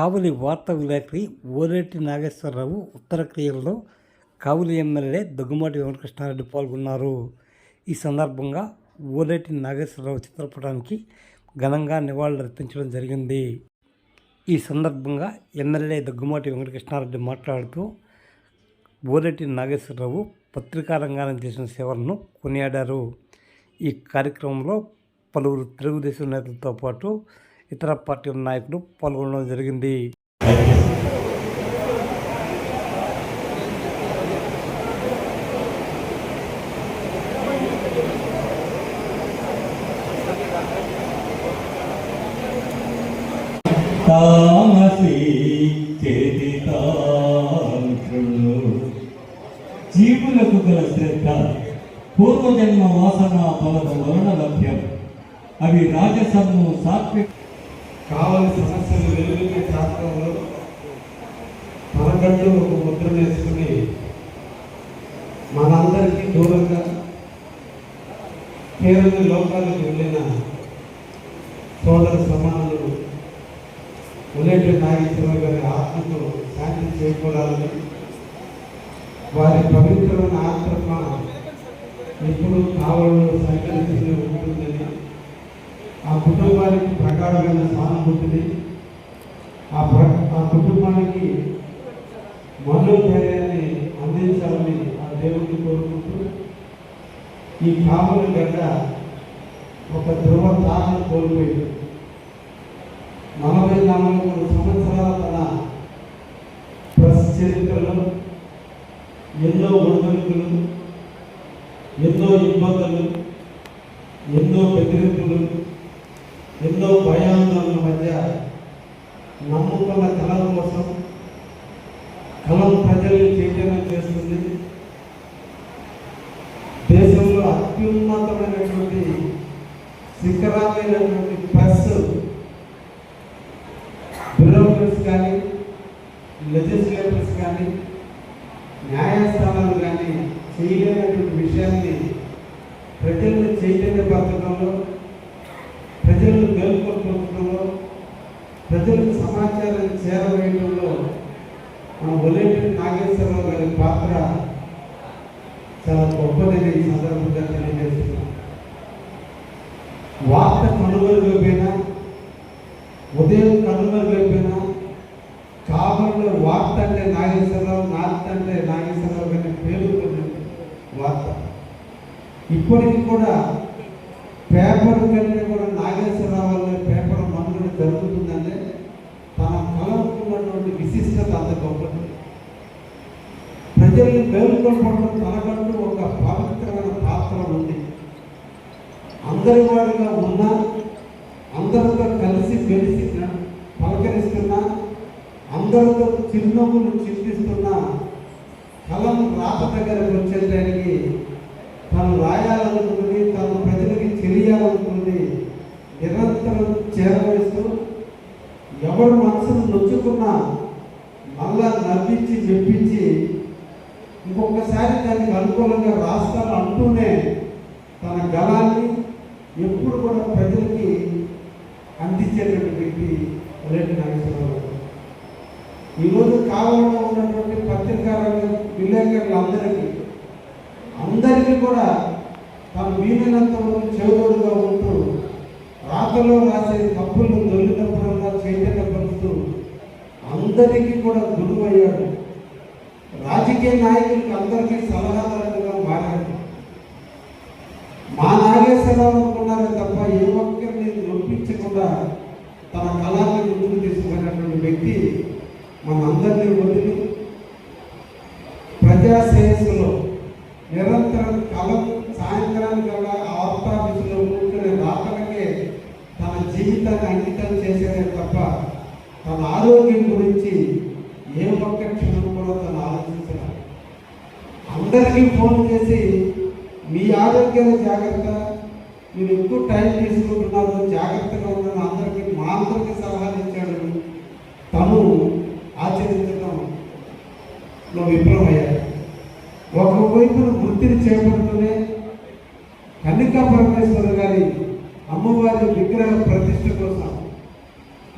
కావలి వార్తా విలేకరి ఓలేటి నాగేశ్వరరావు ఉత్తర క్రియల్లో కావలి ఎమ్మెల్యే దగ్గుమాటి వెంకటకృష్ణారెడ్డి పాల్గొన్నారు. ఈ సందర్భంగా ఓలేటి నాగేశ్వరరావు చిత్రపటానికి ఘనంగా నివాళులర్పించడం జరిగింది. ఈ సందర్భంగా ఎమ్మెల్యే దగ్గుమాటి వెంకటకృష్ణారెడ్డి మాట్లాడుతూ ఓలేటి నాగేశ్వరరావు పత్రికా రంగాన్ని చేసిన సేవలను కొనియాడారు. ఈ కార్యక్రమంలో పలువురు తెలుగుదేశం నేతలతో పాటు ఇతర పార్టీల నాయకులు పాల్గొనడం జరిగింది. తామసి జీవులకు గల శ్రద్ధ పూర్వజన్మ వాసన ఫలము వలన లభ్యం. అవి రాజసము సాత్విక కావలి సమస్యలు వెలుగునే శాస్త్రంలో తనకంటూ ఒక ముద్ర వేసుకుని మనందరికీ దూరంగా కేరళ లోకాలకు వెళ్ళిన సోదర సమానులు ఉలేటి నాగేశ్వర గారి ఆత్మకు శాంతి చేకూరాలని వారి పవిత్రమైన ఆత్మ ఎప్పుడు కావలలో సంచరిస్తూనే ఉంటుందని ఆ కుటుంబానికి ప్రగాఢమైన సానుభూతిని ఆ ప్ర ఆ కుటుంబానికి మనోధైర్యాన్ని అందించాలని ఆ దేవుడిని కోరుకుంటూ ఈ కామల గడ్డ ఒక ధ్రువ తారను కోల్పోయింది. నలభై నాలుగు మూడు సంవత్సరాల తన ప్రెస్ చరిత్రలో ఎన్నో ఒడిదొడుకులు ఎన్నో ఇబ్బందులు ఎన్నో బెదిరింపులు ఎన్నో భయాందోళనల మధ్య నమ్ముకున్న కళల కోసం కలం ప్రజల్ని చైతన్యం చేస్తుంది. దేశంలో అత్యున్నతమైనటువంటి శిఖరాలైనటువంటి ప్రెస్ బ్యూరోక్రట్స్ కానీ లెజిస్లేటర్స్ కానీ న్యాయస్థానాలు కానీ చేయలేనటువంటి విషయాన్ని ప్రజలను చైతన్యపరచడంలో ప్రజలను మేల్కొల్పడంలో ప్రజలకు సమాచారం చేరవేయడంలో మన ఒలేటి నాగేశ్వరరావు గారి పాత్ర చాలా గొప్పదని ఈ సందర్భంగా తెలియజేస్తున్నాం. వార్త కనుమరుగైపోయినా ఉదయం కనుమరుగైపోయినా కావలిలో వార్త అంటే నాగేశ్వరరావు నార్త్ అంటే నాగేశ్వరరావు గారి పేరు వార్త. ఇప్పటికి కూడా ప్రజల్ని మేల్కొల్పడం తనకంటూ ఒక పవిత్రమైన పాత్ర ఉంది. అందరి వాడిగా ఉన్నా అందరితో కలిసి మెలిసి పలకరిస్తున్నా అందరితో చిరునవ్వులు చింతిస్తున్నా కలం రాత దగ్గరకు వచ్చేదానికి తను రాయాలనుకుని తను ప్రజలకి తెలియాలనుకుని నిరంతరం చేరవేస్తూ ఎవరు మనసును నొచ్చుకున్నా మళ్ళా నవ్వించి మెప్పించి ఇంకొకసారి దానికి అనుకూలంగా రాస్తాను అంటూనే తన గలాన్ని ఎప్పుడు కూడా ప్రజలకి అందించేటువంటి వ్యక్తి రెడ్డి నాగేశ్వరరావు ఈరోజు కావాలలో ఉన్నటువంటి పత్రికా రంగ విలేకరులు అందరికీ అందరికీ కూడా తను వీలైనంత వరకు చెవుడుగా ఉంటూ రాతలో రాసే తప్పులను దొరికినప్పుడల్లా చైతన్యపరుస్తూ అందరికీ కూడా గురువయ్యాడు రాజకీయ నాయకులకి అందరికీ సలహాదారులుగా మారారు మా నాగేశ్వరరావు అనుకున్నారే తప్ప ఏ ఒక్కరిని నొప్పించకుండా తన కళాన్ని ముందుకు తీసుకుపోయినటువంటి వ్యక్తి మనందరినీ వదిలి ప్రజా శ్రేయస్సులో నిరంతరం కలం సాయంత్రానికి కల్లా ఆఫీసులో కూర్చునే రాతలకే తన జీవితాన్ని అంకితం చేసేదే తప్ప తన ఆరోగ్యం గురించి ఏ ఒక్క క్షణం కూడా తను ఆలోచించలేదు అందరికీ ఫోన్ చేసి మీ ఆరోగ్యాల జాగ్రత్త మీరు ఎక్కువ టైం తీసుకుంటున్నారు జాగ్రత్తగా ఉండడం అందరికీ మా అందరికీ సలహాలు ఇచ్చాడు తను ఆచరించడంలో విఫలమయ్యాడు ఒకవైపున వృత్తిని చేపడుతూనే కన్నికా పరమేశ్వర గారి అమ్మవారి విగ్రహ ప్రతిష్ట కోసం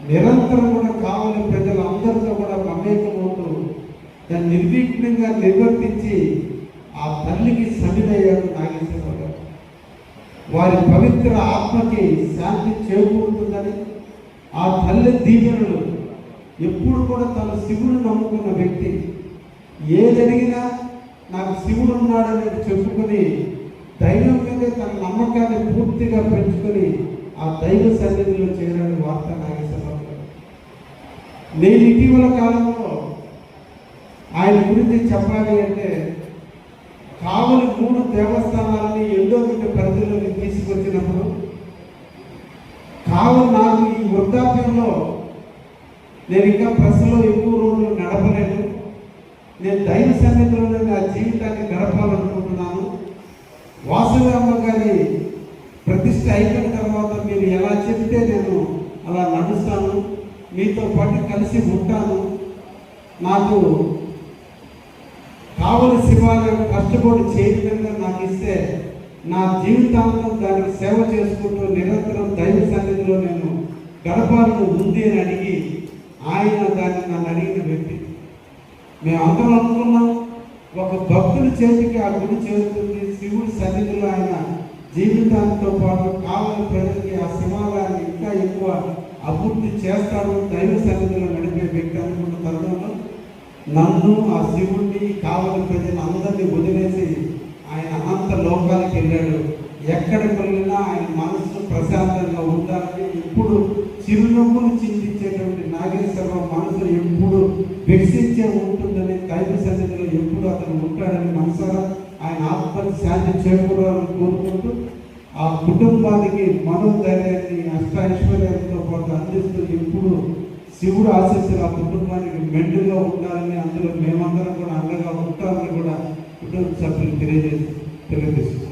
నిరంతరం కూడా కావాలి ప్రజలందరితో కూడా దాన్ని నిర్విఘ్నంగా నిర్వర్తించి ఆ తల్లికి సమిదయ్యారు నాగేశ్వరరావు గారు. వారి పవిత్ర ఆత్మకి శాంతి చేకూరుతుందని ఆ తల్లి దీవెనలు ఎప్పుడు కూడా తన శివుడు నమ్ముకున్న వ్యక్తి. ఏదడిగినా నాకు శివుడు ఉన్నాడని చెప్పుకొని దైవం మీదే తన నమ్మకాన్ని పూర్తిగా పెంచుకొని ఆ దైవ సన్నిధిలో చేరాడు వార్త నాగేశ్వరరావు గారు. నేను ఇటీవల కాలంలో ఆయన గురించి చెప్పాలి అంటే కావలి మూడు దేవస్థానాలని ఎన్నో విధ పరిధిలోకి తీసుకొచ్చినప్పుడు కావలి నాకు ఈ వృద్ధాప్యంలో నేను ఇంకా ప్రెస్లో ఎక్కువ రోజులు నడపలేదు. నేను దైవ సన్నిధిలోనే నా జీవితాన్ని గడపాలనుకుంటున్నాను. వాసురామ గారి ప్రతిష్ట అయిపోయిన తర్వాత మీరు ఎలా చెప్తే నేను అలా నడుస్తాను. మీతో పాటు కలిసి ఉంటాను. నాకు కావలి శివాలయం కష్టపడి చేయకుండా నాకు ఇస్తే నా జీవితాంతం దానికి సేవ చేసుకుంటూ నిరంతరం దైవ సన్నిధిలో నేను గడపాలను ఉంది అని అడిగి ఆయన దాన్ని నన్ను అడిగిన వ్యక్తి. మేము అందరం అనుకున్నాం ఒక భక్తుల చేతికి ఆ గుడి చేరుతుంది శివుడి సన్నిధిలో ఆయన జీవితాంతో పాటు కావలి ప్రజలకి ఆ శివాలయాన్ని ఇంకా ఎక్కువ అభివృద్ధి చేస్తాడు దైవ సన్నిధిలో నడిపే వ్యక్తి అనుకున్న తరుణంలో నన్ను ఆ శివుడిని కావలి ప్రజలు అందరినీ వదిలేసి ఆయన అనంత లోకాలకు వెళ్ళాడు. ఎక్కడికి వెళ్ళినా ఆయన మనసు ప్రశాంతంగా ఉండాలని ఎప్పుడు చిరునవ్వులు చింతించేటువంటి నాగేశ్వరరావు మనసు ఎప్పుడు వికసించే ఉంటుందని దైవ సన్నిధిలో ఎప్పుడు అతను ఉంటాడని మనసారా ఆయన ఆత్మని శాంతి చేకూరాలని కోరుకుంటూ ఆ కుటుంబానికి మనోధైర్యాన్ని అష్టైశ్వర్యాలతో పాటు అందిస్తూ ఎప్పుడు శివుడు ఆశీస్సులు ఆ కుటుంబానికి మెండుగా ఉండాలని అందులో మేమందరం కూడా అండగా ఉంటామని కూడా కుటుంబ సభ్యులు తెలియజేసి తెలియజేస్తున్నారు.